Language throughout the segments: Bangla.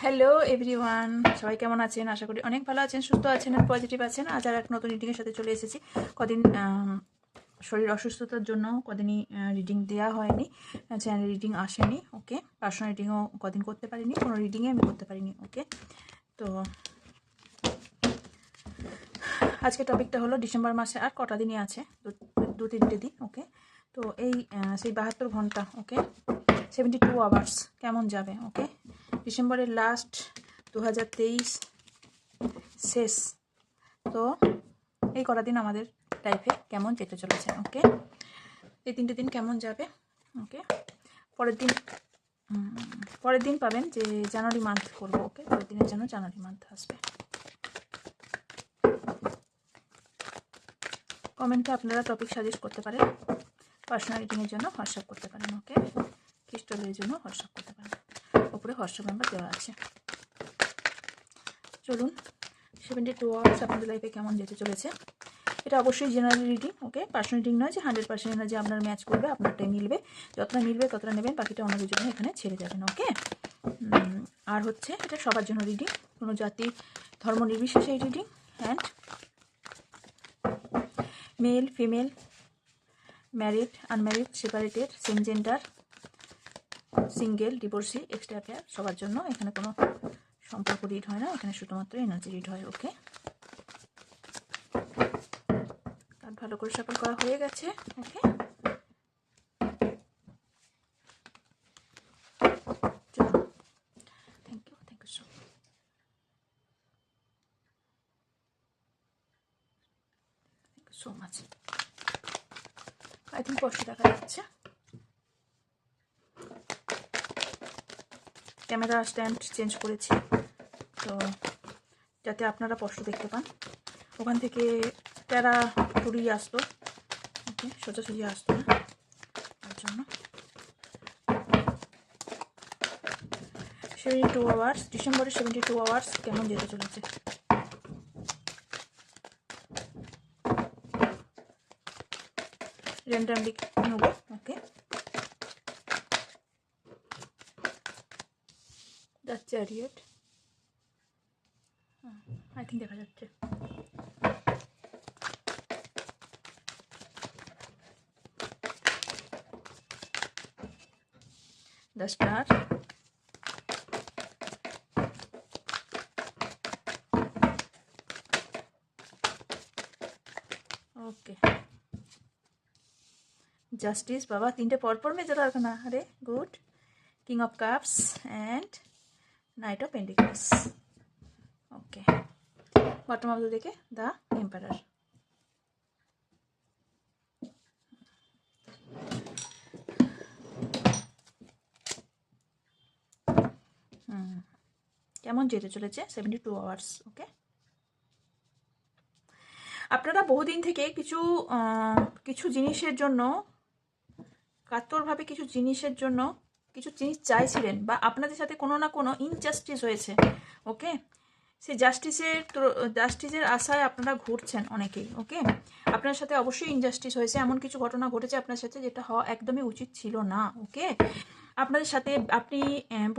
হ্যালো এভরিওয়ান সবাই কেমন আছেন? আশা করি অনেক ভালো আছেন, সুস্থ আছেন আর পজিটিভ আছেন। আজ আর এক নতুন রিডিংয়ের সাথে চলে এসেছি। কদিন শরীর অসুস্থতার জন্য কদিনই রিডিং দেওয়া হয়নি। চ্যানেল রিডিং আসেনি ওকে পার্সোনাল রিডিংও কদিন করতে পারিনি, কোনো রিডিংয়ে আমি করতে পারিনি ওকে তো, আজকে টপিকটা হলো ডিসেম্বর মাসে আর কটা দিনই আছে? দু- তিনটে দিন ওকে তো এই সেই বাহাত্তর ঘণ্টা ওকে সেভেন্টি টু আওয়ার্স কেমন যাবে ওকে ডিসেম্বরের লাস্ট দু হাজার তেইশ শেষ। তো এই কটা দিন আমাদের লাইফে কেমন যেতে চলেছে ওকে এই তিনটে দিন কেমন যাবে ওকে পরের দিন পরের দিন পাবেন যে জানুয়ারি মান্থ করব ওকে পরের দিনের জন্য জানুয়ারি মান্থ আসবে। কমেন্টে আপনারা টপিক সাজেস্ট করতে পারেন। পার্সোনাল রিডিংয়ের জন্য হোয়াটসঅ্যাপ করতে পারেন ওকে খ্রিস্টলের জন্য হোয়াটসঅ্যাপ করতে পারেন। ওপরে হোয়াটসঅ্যাপ নাম্বার দেওয়া আছে। চলুন, সেভেন্টি টু আওয়ার্স আপনাদের লাইফে কেমন যেতে চলেছে? এটা অবশ্যই general reading okay personal reading নয় যে হান্ড্রেড পার্সেন্ট যে আপনার ম্যাচ করবে আপনারটাই মিলবে। যতটা মিলবে, ততটা নেবেন, বাকিটা অন্যদের জন্য এখানে ছেড়ে যাবেন ওকে আর হচ্ছে এটা সবার জন্য রিডিং কোনো জাতি, ধর্ম নির্বিশেষে এই reading and male female married unmarried separated same gender single divorcee extra affair সবার জন্য এখানে কোনো সম্পর্ক রিড হয় না, এখানে শুধুমাত্র এনার্জি রিড হয় ওকে কার্ড ভালো করে সাফল করা হয়ে গেছে ওকে সো আই থিঙ্ক কষ্ট দেখা যাচ্ছে। ক্যামেরা স্ট্যান্ড চেঞ্জ করেছি। তো যাতে আপনারা স্পষ্ট দেখতে পান। ওখান থেকে প্যারা টুরি আসতো ওকে, সোজাসুজি আসতো না। তার জন্য। সেভেন্টি টু আওয়ার্স ডিসেম্বরের সেভেন্টি টু আওয়ার্স কেমন যেতে চলেছে? র্যান্ডামলি নেব okay the chariot I think দেখা যাচ্ছে। দ্য স্টার ওকে জাস্টিস বাবা তিনটে পরপর মেজর আর না আরে good king of cups and knight of pentacles okay bottom of the দিকে দ্য এম্পারার কেমন যেতে চলেছে? সেভেন্টি টু আওয়ার্স ওকে আপনারা বহুদিন থেকে কিছু কিছু জিনিসের জন্য, কাতরভাবে কিছু জিনিসের জন্য কিছু জিনিস চাইছিলেন বা আপনাদের সাথে কোনো না কোনো ইনজাস্টিস হয়েছে ওকে সে জাস্টিসের জাস্টিসের আশায় আপনারা ঘুরছেন অনেকেই ওকে আপনার সাথে অবশ্যই ইনজাস্টিস হয়েছে, এমন কিছু ঘটনা ঘটেছে আপনার সাথে যেটা হওয়া একদমই উচিত ছিল না ওকে আপনাদের সাথে আপনি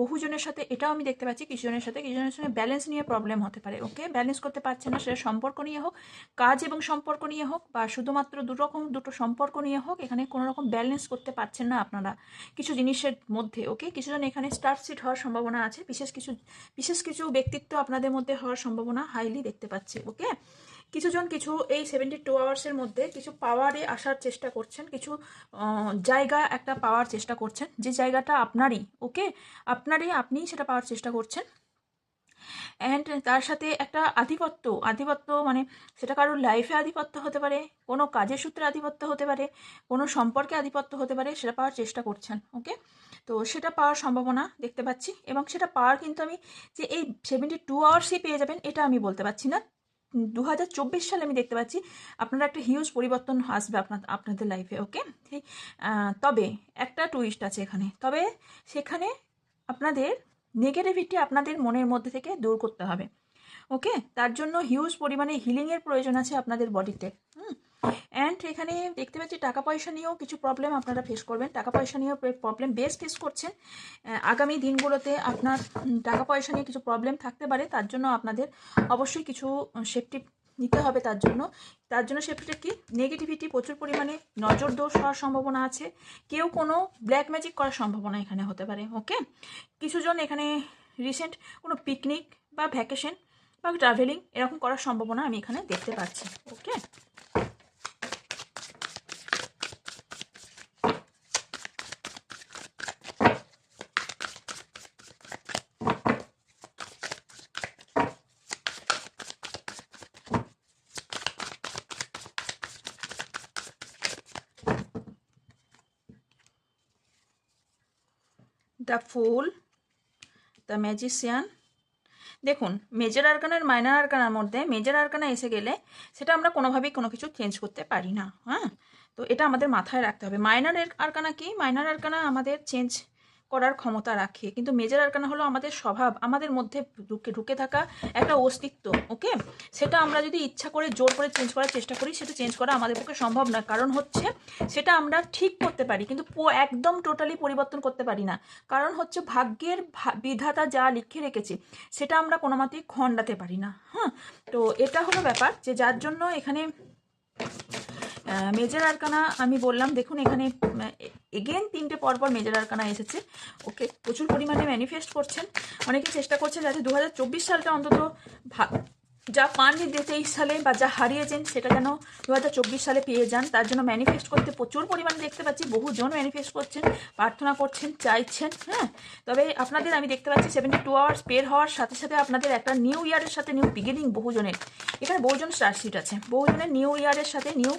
বহুজনের সাথে, এটাও আমি দেখতে পাচ্ছি কিছুজনের সাথে, কিছুজনের সঙ্গে ব্যালেন্স নিয়ে প্রবলেম হতে পারে ওকে ব্যালেন্স করতে পারছেন না, সেটা সম্পর্ক নিয়ে হোক, কাজ এবং সম্পর্ক নিয়ে হোক, বা শুধুমাত্র দুরকম দুটো সম্পর্ক নিয়ে হোক, এখানে কোনো রকম ব্যালেন্স করতে পারছেন না আপনারা কিছু জিনিসের মধ্যে ওকে কিছুজন এখানে স্টার সিট হওয়ার সম্ভাবনা আছে, বিশেষ কিছু বিশেষ কিছু ব্যক্তিত্ব আপনাদের মধ্যে হওয়ার সম্ভাবনা হাইলি দেখতে পাচ্ছি ওকে কিছুজন কিছু এই সেভেন্টি টু আওয়ার্সের মধ্যে কিছু পাওয়ারে আসার চেষ্টা করছেন, কিছু জায়গা একটা পাওয়ার চেষ্টা করছেন, যে জায়গাটা আপনারই ওকে আপনারই, আপনিই সেটা পাওয়ার চেষ্টা করছেন। অ্যান্ড তার সাথে একটা আধিপত্য আধিপত্য মানে সেটা কারোর লাইফে আধিপত্য হতে পারে, কোনো কাজের সূত্রে আধিপত্য হতে পারে, কোনো সম্পর্কে আধিপত্য হতে পারে, সেটা পাওয়ার চেষ্টা করছেন ওকে তো সেটা পাওয়ার সম্ভাবনা দেখতে পাচ্ছি এবং সেটা পাওয়ার কিন্তু আমি যে এই সেভেন্টি টু আওয়ার্সই পেয়ে যাবেন, এটা আমি বলতে পারছি না। দু হাজার চব্বিশ সালে আমি দেখতে পাচ্ছি আপনারা একটা হিউজ পরিবর্তন আসবে আপনার, আপনাদের লাইফে ওকে তবে একটা টুইস্ট আছে এখানে। তবে সেখানে আপনাদের নেগেটিভিটি আপনাদের মনের মধ্যে থেকে দূর করতে হবে ওকে তার জন্য হিউজ পরিমাণে হিলিংয়ের প্রয়োজন আছে আপনাদের বডিতে হুম? অ্যান্ড এখানে দেখতে পাচ্ছি টাকা পয়সা নিয়েও কিছু প্রবলেম আপনারা ফেস করবেন। টাকা পয়সা নিয়েও প্রবলেম বেশ ফেস করছেন। আগামী দিনগুলোতে আপনার টাকা পয়সা নিয়ে কিছু প্রবলেম থাকতে পারে, তার জন্য আপনাদের অবশ্যই কিছু সেফটি নিতে হবে তার জন্য। তার জন্য সেফটিটা কি? নেগেটিভিটি প্রচুর পরিমাণে নজর দোষ হওয়ার সম্ভাবনা আছে। কেউ কোনো ব্ল্যাক ম্যাজিক করার সম্ভাবনা এখানে হতে পারে ওকে কিছুজন এখানে রিসেন্ট কোনো পিকনিক বা ভ্যাকেশন বা ট্রাভেলিং এরকম করার সম্ভাবনা আমি এখানে দেখতে পাচ্ছি okay the fool, the magician. দেখুন, মেজর আরকানার মাইনার আরকানার মধ্যে মেজর আরকানা এসে গেলে সেটা আমরা কোনোভাবেই কোনো কিছু চেঞ্জ করতে পারি না হ্যাঁ? তো এটা আমাদের মাথায় রাখতে হবে। মাইনার আরকানা কি? মাইনার আরকানা আমাদের চেঞ্জ করার ক্ষমতা রাখে। কিন্তু মেজর আরকানা হলো আমাদের স্বভাব, আমাদের মধ্যে ঢুকে ঢুকে থাকা একটা অস্তিত্ব, ওকে? সেটা আমরা যদি ইচ্ছা করে জোর করে চেঞ্জ করার চেষ্টা করি, সেটা চেঞ্জ করা আমাদের পক্ষে সম্ভব নয়। কারণ হচ্ছে সেটা আমরা ঠিক করতে পারি, কিন্তু একদম টোটালি পরিবর্তন করতে পারি না। কারণ হচ্ছে ভাগ্যের বিধাতা যা লিখে রেখেছে, সেটা আমরা কোনো মতেই খণ্ডাতে পারি না। হ্যাঁ তো এটা হলো ব্যাপার যে যার জন্য এখানে মেজর আরকানা, আমি বললাম, দেখুন, এখানে এগেন তিনটে পরপর মেজর আরকানা এসেছে। ওকে, প্রচুর পরিমাণে ম্যানিফেস্ট করছেন। অনেকে চেষ্টা করছেন যাতে দু হাজার চব্বিশ সালটা অন্তত যা পান পাননি তেইশ সালে বা যা হারিয়েছেন সেটা যেন দু হাজার চব্বিশ সালে পেয়ে যান, তার জন্য ম্যানিফেস্ট করতে প্রচুর পরিমাণে দেখতে পাচ্ছি, বহুজন ম্যানিফেস্ট করছেন, প্রার্থনা করছেন, চাইছেন হ্যাঁ তবে আপনাদের আমি দেখতে পাচ্ছি সেভেন্টি টু আওয়ার্স পের হওয়ার সাথে সাথে আপনাদের একটা নিউ ইয়ারের সাথে নিউ বিগিনিং বহুজনের এখানে বহুজন স্টার সিট আছে, বহুজনের নিউ ইয়ারের সাথে নিউ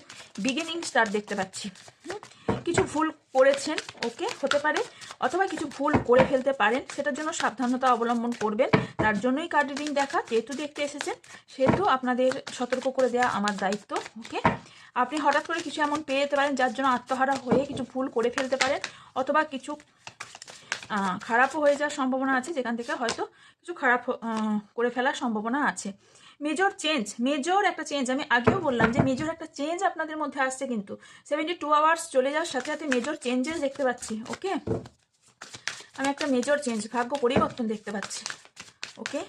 বিগিনিং স্টার দেখতে পাচ্ছি, হুম? কিছু ভুল করেছেন, ওকে, হতে পারে, অথবা কিছু ভুল করে ফেলতে পারেন, সেটার জন্য সাবধানতা অবলম্বন করবেন। তার জন্যই কার্ড রিডিং দেখা, যেহেতু দেখতে এসেছেন, সেহেতু আপনাদের সতর্ক করে দেওয়া আমার দায়িত্ব, ওকে? আপনি হঠাৎ করে কিছু এমন পেয়ে যেতে পারেন, যার জন্য আত্মহারা হয়ে কিছু ভুল করে ফেলতে পারেন, অথবা কিছু খারাপও হয়ে যাওয়ার সম্ভাবনা আছে, যেখান থেকে হয়তো কিছু খারাপ করে ফেলার সম্ভাবনা আছে। মেজর চেঞ্জ মেজর একটা চেঞ্জ আমি আগেও বললাম যে মেজর একটা চেঞ্জ আপনাদের মধ্যে আসছে কিন্তু। সেভেন্টি টু আওয়ার্স চলে যাওয়ার সাথে সাথে মেজর চেঞ্জেস দেখতে পাচ্ছি ওকে আমি একটা মেজর চেঞ্জ ভাগ্য পরিবর্তন দেখতে পাচ্ছি ওকে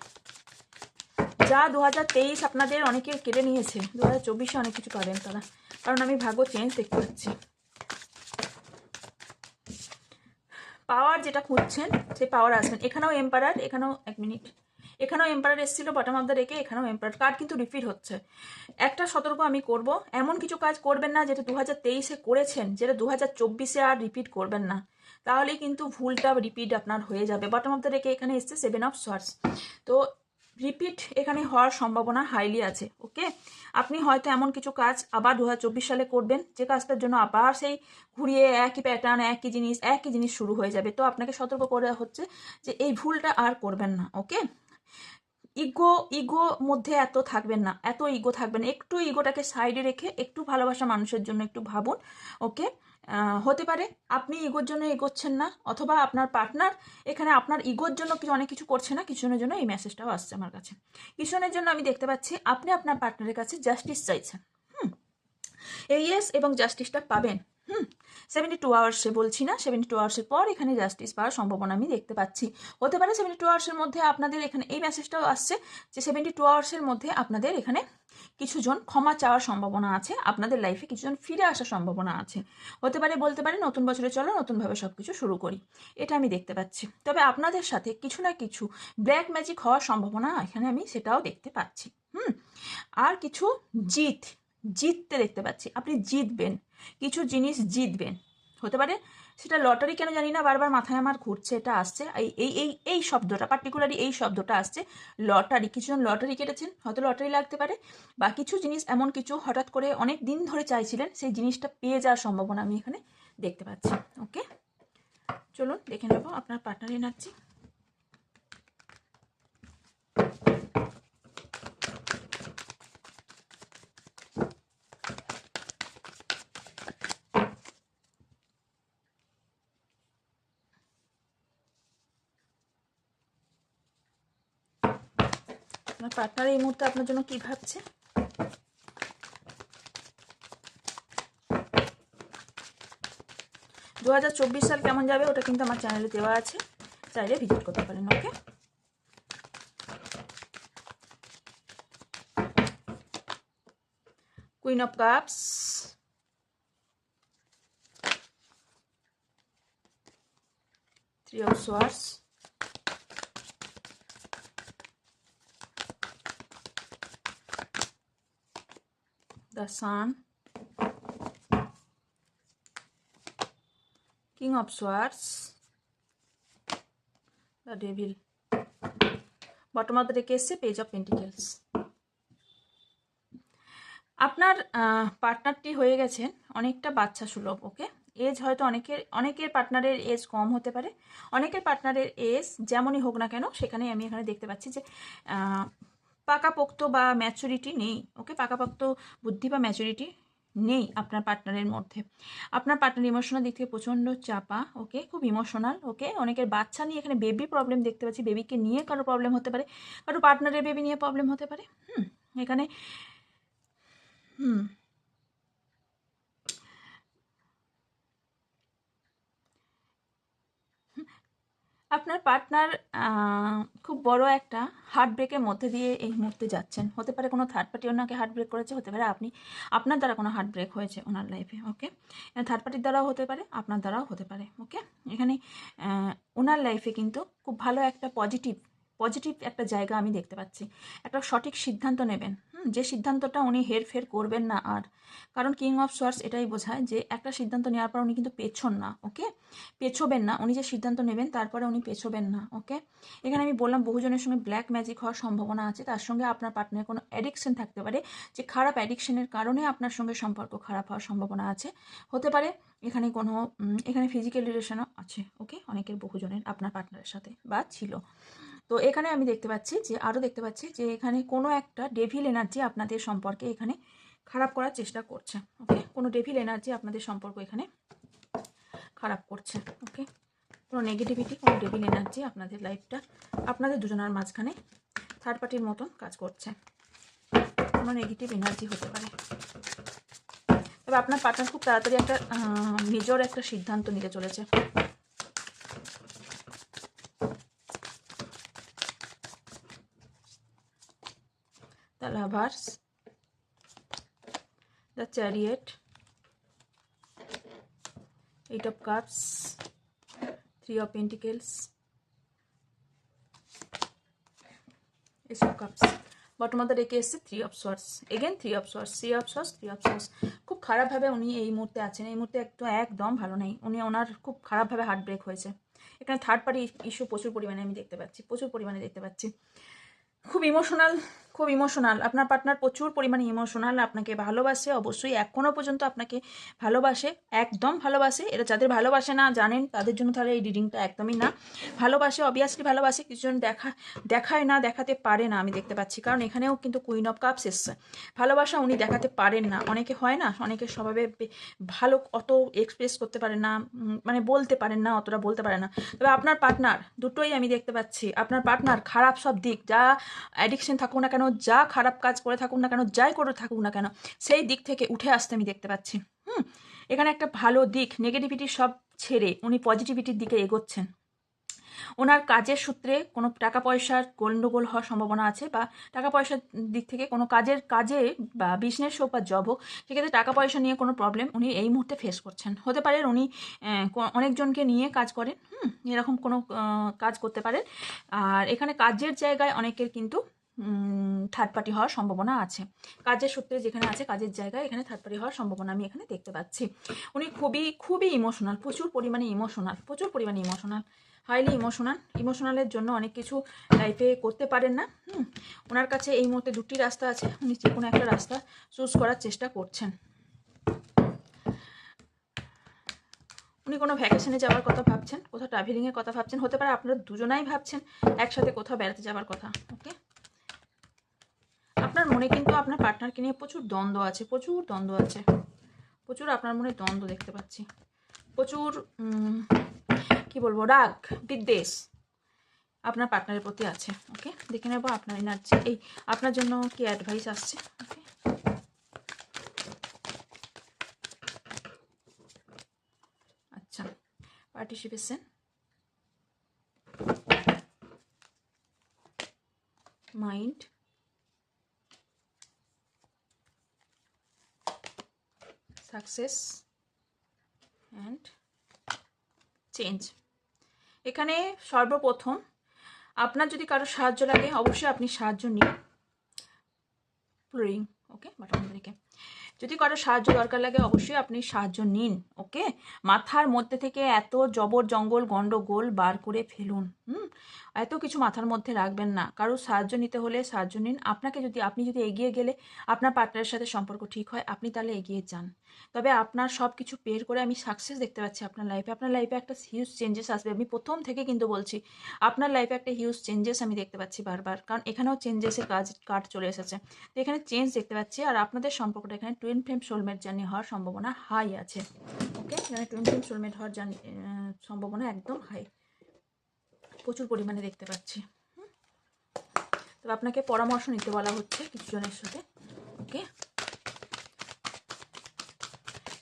যা দু হাজার তেইশ আপনাদের অনেকে কেড়ে নিয়েছে দু হাজার অনেক কিছু পাবেন তারা, কারণ আমি ভাগ্য চেঞ্জ দেখতে পাচ্ছি। পাওয়ার যেটা খুঁজছেন সেই পাওয়ার আসবেন। এখানেও এম্পারার এখানেও এক মিনিট এখানেও এম্পায়ার এসেছিল বটম অফ দ্য রেখে এখানেও এম্পায়ার কার্ড কিন্তু রিপিট হচ্ছে। একটা সতর্ক আমি করব, এমন কিছু কাজ করবেন না যেটা দু হাজার তেইশে করেছেন, যেটা দু হাজার চব্বিশে আর রিপিট করবেন না। তাহলেই কিন্তু ভুলটা রিপিট আপনার হয়ে যাবে। বটম অফ দ্য রেখে এখানে এসছে সেভেন অফ সোয়ার্স তো রিপিট এখানে হওয়ার সম্ভাবনা হাইলি আছে ওকে আপনি হয়তো এমন কিছু কাজ আবার দু হাজার চব্বিশ সালে করবেন, যে কাজটার জন্য আবার সেই ঘুরিয়ে একই প্যাটার্ন একই জিনিস একই জিনিস শুরু হয়ে যাবে। তো আপনাকে সতর্ক করে হচ্ছে যে এই ভুলটা আর করবেন না ওকে ইগো ইগো মধ্যে এত থাকবেন না, এত ইগো থাকবেন একটু ইগোটাকে সাইডে রেখে একটু ভালোবাসা মানুষের জন্য একটু ভাবুন ওকে হতে পারে আপনি ইগোর জন্য এগোচ্ছেন না, অথবা আপনার পার্টনার এখানে আপনার ইগোর জন্য কিছু, অনেক কিছু করছে না, কিছুজনের জন্য এই মেসেজটাও আসছে আমার কাছে। কিছুজনের জন্য আমি দেখতে পাচ্ছি আপনি আপনার পার্টনারের কাছে জাস্টিস চাইছেন, হুম? এই ইয়েস এবং জাস্টিসটা পাবেন। হুম সেভেন্টি টু আওয়ার্সে বলছি না সেভেন্টি টু আওয়ার্সের পর এখানে জাস্টিস পাওয়ার সম্ভাবনা আমি দেখতে পাচ্ছি। হতে পারে সেভেন্টি টু আওয়ার্সের মধ্যে আপনাদের এখানে এই মেসেজটাও আসছে যে সেভেন্টি টু আওয়ার্সের মধ্যে আপনাদের এখানে কিছুজন ক্ষমা চাওয়ার সম্ভাবনা আছে, আপনাদের লাইফে কিছুজন ফিরে আসার সম্ভাবনা আছে। হতে পারে, বলতে পারে নতুন বছরে চলো, নতুনভাবে সব কিছু শুরু করি। এটা আমি দেখতে পাচ্ছি। তবে আপনাদের সাথে কিছু না কিছু ব্ল্যাক ম্যাজিক হওয়ার সম্ভাবনা এখানে আমি সেটাও দেখতে পাচ্ছি। হুম, আর কিছু জিত, জিততে দেখতে পাচ্ছি। আপনি জিতবেন। কিছু জিনিস জিতবেন। হতে পারে সেটা লটারি কেন জানি না, বারবার মাথায় আমার ঘুরছে, এটা আসছে। এই এই এই শব্দটা পার্টিকুলারলি এই শব্দটা আসছে, লটারি। কিছুজন লটারি কেটেছেন, হয়তো লটারি লাগতে পারে, বা কিছু জিনিস এমন কিছু হঠাৎ করে অনেক দিন ধরে চাইছিলেন, সেই জিনিসটা পেয়ে যাওয়ার সম্ভাবনা আমি এখানে দেখতে পাচ্ছি। ওকে? চলুন, দেখে নেব, আপনার পার্টনার এনার্জি পার্টনার এই মুহূর্তে আপনার জন্য কি ভাবছে? দু হাজার চব্বিশ সাল কেমন যাবে ওটা কিন্তু আমার চ্যানেলে দেওয়া আছে। চাইলে ভিজিট করতে পারেন okay queen of cups three of swords the sun. King of swords. The devil. Bottom of the ডেকে এসছে পেজ অফ পেন্টিকেলস আপনার পার্টনারটি হয়ে গেছেন অনেকটা বাচ্চা সুলভ ওকে এজ হয়তো অনেকের অনেকের পার্টনারের এজ কম হতে পারে। অনেকের পার্টনারের এজ যেমনই হোক না কেন সেখানে আমি এখানে দেখতে পাচ্ছি যে পাকাপোক্ত বা ম্যাচুরিটি নেই ওকে পাকাপোক্ত বুদ্ধি বা ম্যাচুরিটি নেই আপনার পার্টনারের মধ্যে। আপনার পার্টনার ইমোশনাল দিক থেকে প্রচণ্ড চাপা ওকে খুব ইমোশনাল ওকে অনেকের বাচ্চা নিয়ে এখানে বেবি প্রবলেম দেখতে পাচ্ছি। বেবিকে নিয়ে কারও প্রবলেম হতে পারে, কারও পার্টনারের বেবি নিয়ে প্রবলেম হতে পারে। হুম, এখানে, হুম আপনার পার্টনার খুব বড় একটা হার্ট ব্রেকের মধ্যে দিয়ে এই মুহূর্তে যাচ্ছেন। হতে পারে কোনো থার্ড পার্টি ওনাকে হার্ট ব্রেক করেছে, হতে পারে আপনি, আপনার দ্বারা কোনো হার্ট ব্রেক হয়েছে ওনার লাইফে ওকে থার্ড পার্টির দ্বারাও হতে পারে, আপনার দ্বারাও হতে পারে ওকে এখানে ওনার লাইফে কিন্তু খুব ভালো একটা পজিটিভ পজিটিভ একটা জায়গা আমি দেখতে পাচ্ছি। একটা সঠিক সিদ্ধান্ত নেবেন। যে সিদ্ধান্তটা উনি হেরফের করবেন না আর। কারণ কিং অফ সোয়ার্স এটাই বোঝায় যে একটা সিদ্ধান্ত নেওয়ার পর উনি কিন্তু পেছন না, ওকে? পেছোবেন না। উনি যে সিদ্ধান্ত নেবেন, তারপরে উনি পেছোবেন না, ওকে? এখানে আমি বললাম বহুজনের সঙ্গে ব্ল্যাক ম্যাজিক হওয়ার সম্ভাবনা আছে। তার সঙ্গে আপনার পার্টনারের কোনো অ্যাডিকশন থাকতে পারে যে খারাপ অ্যাডিকশনের কারণে আপনার সঙ্গে সম্পর্ক খারাপ হওয়ার সম্ভাবনা আছে। হতে পারে এখানে কোনো এখানে ফিজিক্যাল রিলেশনও আছে, ওকে? অনেকের বহুজনের, আপনার পার্টনারের সাথে বা ছিল। তো এখানে আমি দেখতে পাচ্ছি যে আরও দেখতে পাচ্ছি যে, এখানে কোনো একটা ডেভিল এনার্জি আপনাদের সম্পর্কে এখানে খারাপ করার চেষ্টা করছে। ওকে কোনো ডেভিল এনার্জি আপনাদের সম্পর্ক এখানে খারাপ করছে। ওকে কোনো নেগেটিভিটি কোনো ডেভিল এনার্জি আপনাদের লাইফটা আপনাদের দুজনার মাঝখানে থার্ড পার্টির মতন কাজ করছে। কোনো নেগেটিভ এনার্জি হতে পারে। তবে আপনার পার্টনার খুব তাড়াতাড়ি একটা মেজর একটা সিদ্ধান্ত নিতে চলেছে the lovers, the chariot, eight of cups, three of pentacles, ace of cups. Bottom of ডেকে এসছে three of swords again three of swords three of swords three of swords খুব খারাপভাবে উনি এই মুহূর্তে আছেন। এই মুহূর্তে একটু একদম ভালো নেই। উনি ওনার খুব খারাপভাবে হার্ট ব্রেক হয়েছে। এখানে থার্ড পার্টি ইস্যু প্রচুর পরিমাণে আমি দেখতে পাচ্ছি প্রচুর পরিমাণে দেখতে পাচ্ছি। খুব ইমোশনাল খুব ইমোশনাল আপনার পার্টনার প্রচুর পরিমাণে ইমোশনাল আপনাকে ভালোবাসে, অবশ্যই এখনও পর্যন্ত আপনাকে ভালোবাসে, একদম ভালোবাসে। এটা যাদের ভালোবাসে না, জানেন, তাদের জন্য তাহলে এই রিডিংটা একদমই না। ভালোবাসে অবভিয়াসলি ভালোবাসে, কিছুজন দেখা, দেখায় না, দেখাতে পারে না, আমি দেখতে পাচ্ছি। কারণ এখানেও কিন্তু কুইন অফ কাপস এসছে। ভালোবাসা উনি দেখাতে পারেন না। অনেকে হয় না, অনেকে স্বভাবে ভালো অত এক্সপ্রেস করতে পারেন না মানে বলতে পারেন না, অতটা বলতে পারে না। তবে আপনার পার্টনার দুটোই আমি দেখতে পাচ্ছি। আপনার পার্টনার খারাপ সব দিক, যা অ্যাডিকশন থাকুক না কেন যা খারাপ কাজ করে থাকুক না কেন, যাই করে থাকুক না কেন, সেই দিক থেকে উঠে আসতে আমি দেখতে পাচ্ছি। হুম, এখানে একটা ভালো দিক নেগেটিভিটি সব ছেড়ে উনি পজিটিভিটির দিকে এগোচ্ছেন। ওনার কাজের সূত্রে কোনো টাকা পয়সার গন্ডগোল হওয়ার সম্ভাবনা আছে বা টাকা পয়সার দিক থেকে কোনো কাজের কাজে বা বিজনেস হোক বা জব হোক, সেক্ষেত্রে টাকা পয়সা নিয়ে কোনো প্রবলেম উনি এই মুহূর্তে ফেস করছেন। হতে পারে উনি অনেকজনকে নিয়ে কাজ করেন, হুম, এরকম কোনো কাজ করতে পারেন। আর এখানে কাজের জায়গায় অনেকের কিন্তু থার্ড পার্টি হওয়ার সম্ভাবনা আছে। কাজের সূত্রে যেখানে আছে, কাজের জায়গায় এখানে থার্ড পার্টি হওয়ার সম্ভাবনা আমি এখানে দেখতে পাচ্ছি। উনি খুবই খুবই ইমোশনাল প্রচুর পরিমাণে ইমোশনাল প্রচুর পরিমাণে ইমোশনাল হাইলি ইমোশনাল ইমোশনালের জন্য অনেক কিছু লাইফে করতে পারেন না, হুম? ওনার কাছে এই মুহূর্তে দুটি রাস্তা আছে, উনি যে কোনো একটা রাস্তা চুজ করার চেষ্টা করছেন। উনি কোনো ভ্যাকেশনে যাওয়ার কথা ভাবছেন, কোথাও ট্রাভেলিংয়ের কথা ভাবছেন, হতে পারে আপনারা দুজনাই ভাবছেন, একসাথে কোথাও বেড়াতে যাওয়ার কথা ওকে আপনার মনে কিন্তু আপনার পার্টনারকে নিয়ে প্রচুর দ্বন্দ্ব আছে, প্রচুর দ্বন্দ্ব আছে। প্রচুর আপনার মনে দ্বন্দ্ব দেখতে পাচ্ছি। প্রচুর কি বলব, রাগ, বিদ্বেষ আপনার পার্টনারের প্রতি আছে ওকে দেখে নেব আপনার এনার্জি এই আপনার জন্য কি অ্যাডভাইস আসছে ওকে আচ্ছা participation mind success and change এখানে সর্বপ্রথম আপনার যদি কারও সাহায্য লাগে, অবশ্যই আপনি সাহায্য নিন। প্লোরিং ওকে বাটন দিকে যদি কারও সাহায্য দরকার লাগে, অবশ্যই আপনি সাহায্য নিন ওকে মাথার মধ্যে থেকে এত জবর জঙ্গল গন্ডগোল বার করে ফেলুন। হুম, এত কিছু মাথার মধ্যে রাখবেন না। কারও সাহায্য নিতে হলে সাহায্য নিন। আপনাকে যদি, আপনি যদি এগিয়ে গেলে আপনার পার্টনারের সাথে সম্পর্ক ঠিক হয়, আপনি তাহলে এগিয়ে যান। তবে আপনার সব কিছু পের করে আমি সাকসেস দেখতে পাচ্ছি আপনার লাইফে আপনার লাইফে একটা হিউজ চেঞ্জেস আসবে। আমি প্রথম থেকে কিন্তু বলছি, আপনার লাইফে একটা হিউজ চেঞ্জেস আমি দেখতে পাচ্ছি বারবার। কারণ এখানেও চেঞ্জেসের কাজ কার্ড চলে এসেছে। তো এখানে চেঞ্জ দেখতে পাচ্ছি আর আপনাদের সম্পর্কটা এখানে টুইন ফ্লেম সোলমেট জার্নি হওয়ার সম্ভাবনা হাই আছে। ওকে এখানে টুইন ফ্লেম সোলমেট হওয়ার জার্নি সম্ভাবনা একদম হাই প্রচুর পরিমাণে দেখতে পাচ্ছি? তবে আপনাকে পরামর্শ নিতে বলা হচ্ছে কিছু জনের সাথে, ওকে?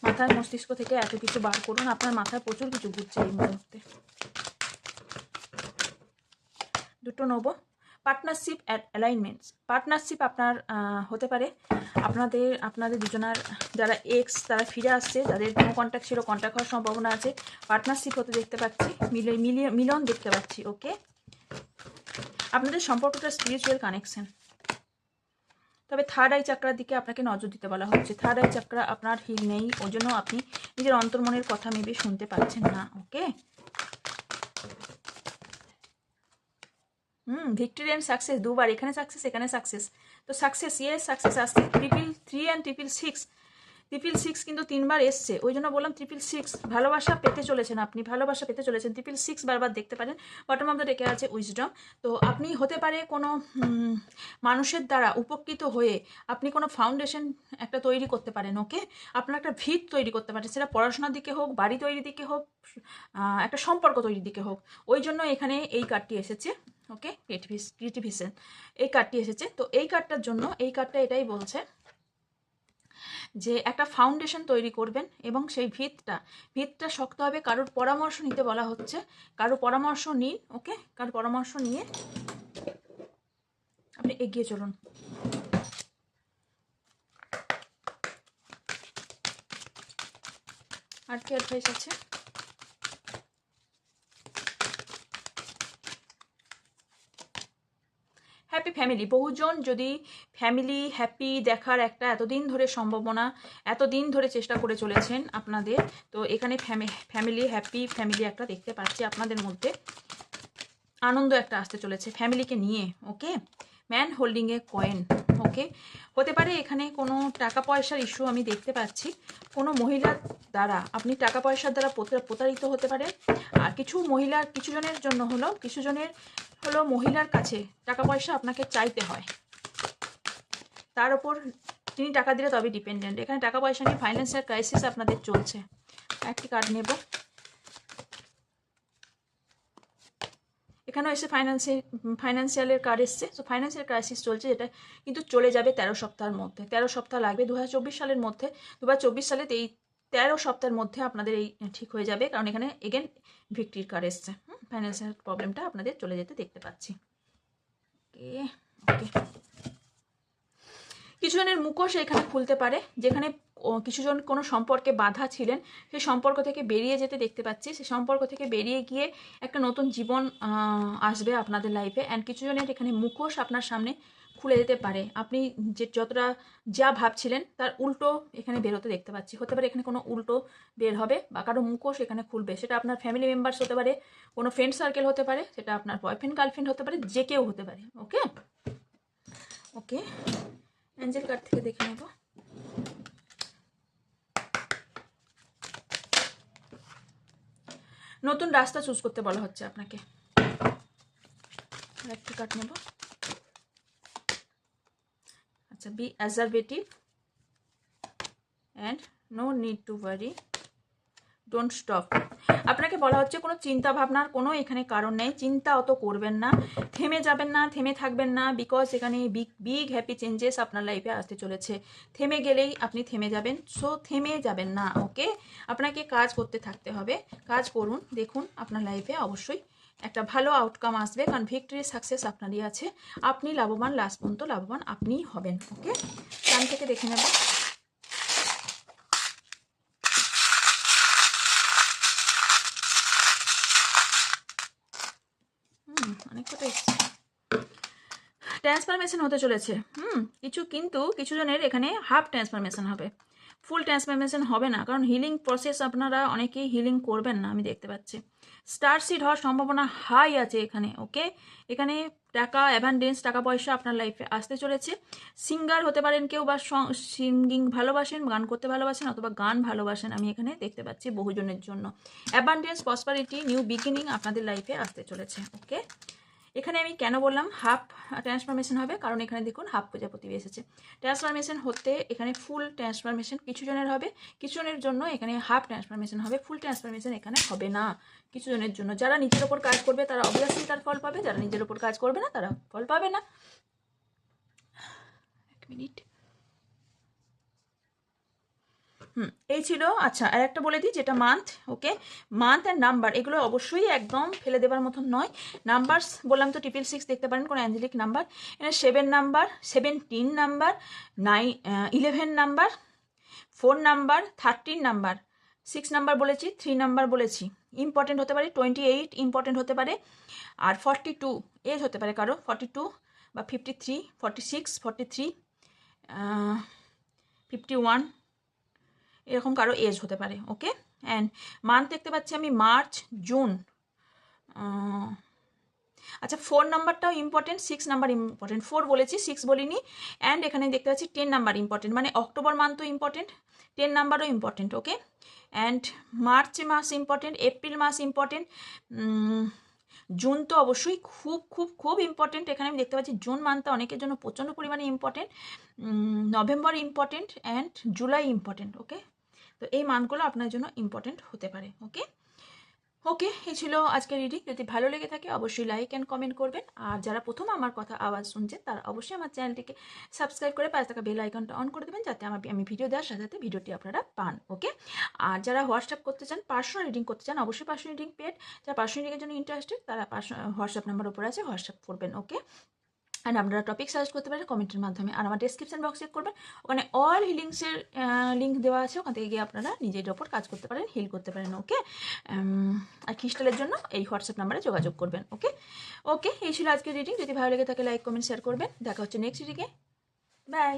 মাথার মস্তিষ্ক থেকে এত কিছু বার করুন, আপনার মাথায় প্রচুর কিছু ঘুরছে এই মুহূর্তে। দুটো নেব। পার্টনারশিপ অ্যালাইনমেন্টস পার্টনারশিপ আপনার হতে পারে আপনাদের আপনাদের দুজনার যারা এক্স তারা ফিরে আসছে যাদের কোনো কন্ট্যাক্ট ছিল কন্ট্যাক্ট হওয়ার সম্ভাবনা আছে। পার্টনারশিপ হতে দেখতে পাচ্ছি, মিলে, মিলিয়ে, মিলন দেখতে পাচ্ছি ওকে আপনাদের সম্পর্কটা স্পিরিচুয়াল কানেকশন তবে থার্ড আই চাকরার দিকে আপনাকে নজর দিতে বলা হচ্ছে। থার্ড আই চাকরা আপনার হিল নেই, ওই জন্য আপনি নিজের অন্তর্মনের কথা মেবি শুনতে পাচ্ছেন না okay hmm victory and success দুবার, এখানে সাকসেস এখানে সাকসেস তো সাকসেস ইয়েস সাকসেস আসছে triple three and triple six triple six কিন্তু তিনবার এসছে। ওই জন্য বললাম ট্রিপল সিক্স ভালোবাসা পেতে চলেছেন আপনি, ভালোবাসা পেতে চলেছেন। ট্রিপল সিক্স বারবার দেখতে পারেন। বটম অফ দ্য ডেকে আছে উইজডম তো আপনি হতে পারে কোনো মানুষের দ্বারা উপকৃত হয়ে আপনি কোনো ফাউন্ডেশন একটা তৈরি করতে পারেন ওকে আপনার একটা ভিত তৈরি করতে পারেন। সেটা পড়াশোনার দিকে হোক, বাড়ি তৈরির দিকে হোক একটা সম্পর্ক তৈরির দিকে হোক। ওই জন্য এখানে এই কার্ডটি এসেছে ওকে ক্রিটিভিশন এই কার্ডটি এসেছে। তো এই কার্ডটার জন্য, এই কার্ডটা এটাই বলছে যে একটা ফাউন্ডেশন তৈরি করবেন এবং সেই ভিতটা ভিতটা শক্ত হবে, কারোর পরামর্শ নিতে বলা হচ্ছে। কারোর পরামর্শ নিন, ওকে? কারোর পরামর্শ নিয়ে আপনি এগিয়ে চলুন। আর কি অ্যাডভাইস আছে? হ্যাপি ফ্যামিলি বহুজন যদি ফ্যামিলি হ্যাপি দেখার একটা এতদিন ধরে সম্ভাবনা, এতদিন ধরে চেষ্টা করে চলেছেন আপনাদের, তো এখানে ফ্যামিলি হ্যাপি ফ্যামিলি একটা দেখতে পাচ্ছি আপনাদের মধ্যে। আনন্দ একটা আসতে চলেছে ফ্যামিলিকে নিয়ে okay man holding a coin, okay? হতে পারে এখানে কোনো টাকা পয়সার ইস্যু আমি দেখতে পাচ্ছি। কোনো মহিলার দ্বারা আপনি টাকা পয়সার দ্বারা প্রতা- প্রতারিত হতে পারেন আর কিছু মহিলার, কিছু জনের জন্য হলো, কিছু জনের হলো মহিলার কাছে টাকা পয়সা আপনাকে চাইতে হয়। তার উপর তিনি টাকা দিলে তবে ডিপেন্ডেন্ট এখানে টাকা পয়সা নিয়ে ফাইন্যান্সিয়াল ক্রাইসিস আপনাদের চলছে। একটি কার্ড নেব। এখানেও এসে ফাইন্যান্সিয়াল ফাইন্যান্সিয়ালের কার্ড এসছে। তো ফাইন্যান্সিয়াল ক্রাইসিস চলছে, যেটা কিন্তু চলে যাবে তেরো সপ্তাহের মধ্যে। তেরো সপ্তাহ লাগবে দু হাজার চব্বিশ সালের মধ্যে। দু হাজার চব্বিশ সালে এই তেরো সপ্তাহের মধ্যে আপনাদের এই ঠিক হয়ে যাবে, কারণ এখানে এগেন ভিক্টির কার্ড এসছে। ফাইন্যান্সিয়াল প্রবলেমটা আপনাদের চলে যেতে দেখতে পাচ্ছি। ওকে ওকে কিছুজনের মুখোশ এখানে খুলতে পারে, যেখানে কিছুজন কোনো সম্পর্কে বাধা ছিলেন, সেই সম্পর্ক থেকে বেরিয়ে যেতে দেখতে পাচ্ছি। সেই সম্পর্ক থেকে বেরিয়ে গিয়ে একটা নতুন জীবন আসবে আপনাদের লাইফে অ্যান্ড কিছুজনের এখানে মুখোশ আপনার সামনে খুলে যেতে পারে। আপনি যে, যতটা যা ভাবছিলেন, তার উল্টো এখানে বেরোতে দেখতে পাচ্ছি। হতে পারে এখানে কোনো উল্টো বের হবে, বা কারও মুখোশ এখানে খুলবে। সেটা আপনার ফ্যামিলি মেম্বার্স হতে পারে, কোনো ফ্রেন্ড সার্কেল হতে পারে, সেটা আপনার বয়ফ্রেন্ড গার্লফ্রেন্ড হতে পারে, যে কেউ হতে পারে। ওকে ওকে অ্যাঞ্জেল কাট থেকে দেখে নেব। নতুন রাস্তা চুজ করতে বলা হচ্ছে আপনাকে। একটা কার্ড নেব। আচ্ছা be conservative and no need to worry don't stop আপনাকে বলা হচ্ছে কোনো চিন্তা ভাবনার কোনো এখানে কারণ নেই। চিন্তা অত করবেন না। থেমে যাবেন না, থেমে থাকবেন না বিকজ এখানে বিগ বিগ হ্যাপি চেঞ্জেস আপনার লাইফে আসতে চলেছে। থেমে গেলেই আপনি থেমে যাবেন। সো থেমে যাবেন না ওকে আপনাকে কাজ করতে থাকতে হবে। কাজ করুন, দেখুন আপনার লাইফে অবশ্যই একটা ভালো আউটকাম আসবে, কারণ ভিক্টরি সাকসেস আপনারই আছে। আপনি লাভবান লাস্ট পর্যন্ত লাভবান আপনিই হবেন ওকে কান থেকে দেখে নেব। ট্রান্সফরমেশন হতে চলেছে। হুম, কিছু কিন্তু কিছু জনের এখানে হাফ ট্রান্সফরমেশন হবে। ফুল ট্রান্সফরমেশন হবে না, কারণ হিলিং প্রসেস আপনারা অনেকেই হিলিং করবেন না, আমি দেখতে পাচ্ছি। স্টার সিড হওয়ার সম্ভাবনা হাই আছে এখানে ওকে এখানে টাকা অ্যাভান্ডেন্স টাকা পয়সা আপনার লাইফে আসতে চলেছে। সিঙ্গার হতে পারেন কেউ বা সিঙ্গিং ভালোবাসেন, গান করতে ভালোবাসেন অথবা গান ভালোবাসেন, আমি এখানে দেখতে পাচ্ছি বহুজনের জন্য। অ্যাবান্ডেন্স প্রসপারিটি নিউ বিগিনিং আপনাদের লাইফে আসতে চলেছে ওকে এখানে আমি কেন বললাম হাফ ট্রান্সফরমেশন হবে? কারণ এখানে দেখুন হাফ প্রজাপতি এসেছে। ট্রান্সফরমেশন হতে এখানে ফুল ট্রান্সফরমেশন কিছু জনের হবে। কিছু জনের জন্য এখানে হাফ ট্রান্সফরমেশন হবে। ফুল ট্রান্সফরমেশন এখানে হবে না। কিছু জনের জন্য। যারা নিজের ওপর কাজ করবে, তারা অবভিয়াসলি তার ফল পাবে। যারা নিজের ওপর কাজ করবে না, তারা ফল পাবে না। এক মিনিট। হুম। এই ছিল আচ্ছা আর একটা বলে দিই যেটা month okay month and number এগুলো অবশ্যই একদম ফেলে দেওয়ার মতন নয়। নাম্বারস বললাম তো ট্রিপল সিক্স দেখতে পারেন, কোনো অ্যাঞ্জেলিক নাম্বার এখানে seven number seventeen number nine eleven number four number thirteen number six number বলেছি থ্রি নাম্বার বলেছি। ইম্পর্টেন্ট হতে পারে টোয়েন্টি এইট ইম্পর্টেন্ট হতে পারে, আর ফর্টি টু এজ হতে পারে কারও ফর্টি টু বা fifty three forty six forty three fifty one এরকম কারও এজ হতে পারে ওকে অ্যান্ড মান্থ দেখতে পাচ্ছি আমি মার্চ জুন আচ্ছা four নাম্বারটাও important six number important four বলেছি সিক্স বলিনি। অ্যান্ড এখানে দেখতে পাচ্ছি টেন নাম্বার ইম্পর্টেন্ট মানে অক্টোবর মান্থও ইম্পর্টেন্ট টেন নাম্বারও ইম্পর্টেন্ট ওকে অ্যান্ড মার্চ মাস ইম্পর্টেন্ট এপ্রিল মাস ইম্পর্টেন্ট জুন তো অবশ্যই খুব খুব খুব ইম্পর্টেন্ট এখানে আমি দেখতে পাচ্ছি জুন মান্থটা অনেকের জন্য প্রচণ্ড পরিমাণে important November important and July important okay তো এই মানগুলো আপনার জন্য ইম্পর্টেন্ট হতে পারে ওকে ওকে এই ছিল আজকের রিডিং যদি ভালো লেগে থাকে, অবশ্যই লাইক অ্যান্ড কমেন্ট করবেন। আর যারা প্রথম আমার কথা আওয়াজ শুনছেন, তারা অবশ্যই আমার চ্যানেলটিকে সাবস্ক্রাইব করে পাশে থাকা বেল আইকনটা অন করে দেবেন, যাতে আমার আমি ভিডিও দেওয়ার সাথে সাথে ভিডিওটি আপনারা পান ওকে আর যারা হোয়াটসঅ্যাপ করতে চান পার্সোনাল রিডিং করতে চান, অবশ্যই পার্সোনাল রিডিং পেড যারা পার্সোনাল রিডিংয়ের জন্য ইন্টারেস্টেড তারা হোয়াটসঅ্যাপ নাম্বার উপরে আছে হোয়াটসঅ্যাপ করবেন ওকে অ্যান্ড আপনারা টপিক সাজেস্ট করতে পারেন কমেন্টের মাধ্যমে। আর আমার ডিসক্রিপশন বক্স চেক করবেন। ওখানে অল হিলিংসের লিঙ্ক দেওয়া আছে। ওখান থেকে গিয়ে আপনারা নিজের ওপর কাজ করতে পারেন হিল করতে পারেন ওকে আর খ্রিস্টালের জন্য এই হোয়াটসঅ্যাপ নাম্বারে যোগাযোগ করবেন ওকে ওকে এই ছিল আজকের রিডিং যদি ভালো লেগে থাকে লাইক কমেন্ট শেয়ার করবেন। দেখা হচ্ছে নেক্সট রিডিংয়ে বাই